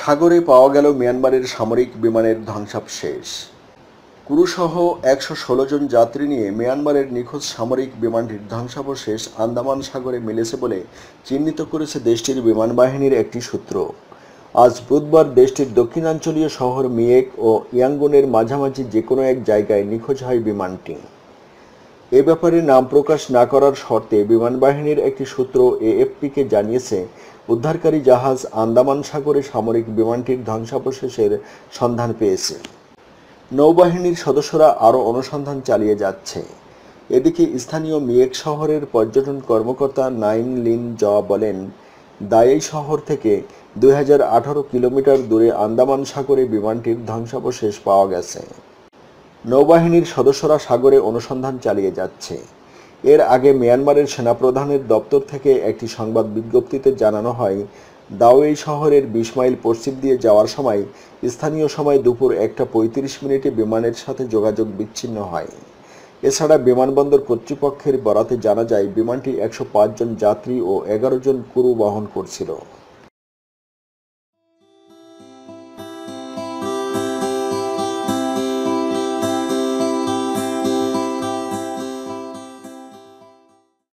সাগরে পাওয়া গেল মিয়ানমারের সামরিক বিমানের ধ্বংসাবশেষ। ক্রুসহ একশো ষোলো জন যাত্রী নিয়ে মিয়ানমারের নিখোঁজ সামরিক বিমানটির ধ্বংসাবশেষ আন্দামান সাগরে মিলেছে বলে চিহ্নিত করেছে দেশটির বিমান বাহিনীর একটি সূত্র। আজ বুধবার দেশটির দক্ষিণাঞ্চলীয় শহর মিয়েক ও ইয়াঙ্গুনের মাঝামাঝি যে কোনো এক জায়গায় নিখোঁজ হয় বিমানটি। এ ব্যাপারে নাম প্রকাশ না করার শর্তে বিমান বাহিনীর একটি সূত্র এএফপিকে জানিয়েছে, উদ্ধারকারী জাহাজ আন্দামান সাগরে সামরিক বিমানটির ধ্বংসাবশেষের সন্ধান পেয়েছে। নৌবাহিনীর সদস্যরা আরও অনুসন্ধান চালিয়ে যাচ্ছে। এদিকে স্থানীয় মিয়েক শহরের পর্যটন কর্মকর্তা নাইম লিন জ বলেন, দায়েই শহর থেকে দু হাজার আঠারো কিলোমিটার দূরে আন্দামান সাগরে বিমানটির ধ্বংসাবশেষ পাওয়া গেছে। নৌবাহিনীর সদস্যরা সাগরে অনুসন্ধান চালিয়ে যাচ্ছে। এর আগে মিয়ানমারের সেনাপ্রধানের দপ্তর থেকে একটি সংবাদ বিজ্ঞপ্তিতে জানানো হয়, দাওয়েই শহরের বিশ মাইল পশ্চিম দিয়ে যাওয়ার সময় স্থানীয় সময় দুপুর একটা পঁয়ত্রিশ মিনিটে বিমানের সাথে যোগাযোগ বিচ্ছিন্ন হয়। এছাড়া বিমানবন্দর কর্তৃপক্ষের বরাতে জানা যায়, বিমানটি একশো জন যাত্রী ও এগারো জন ক্রু বহন করছিল।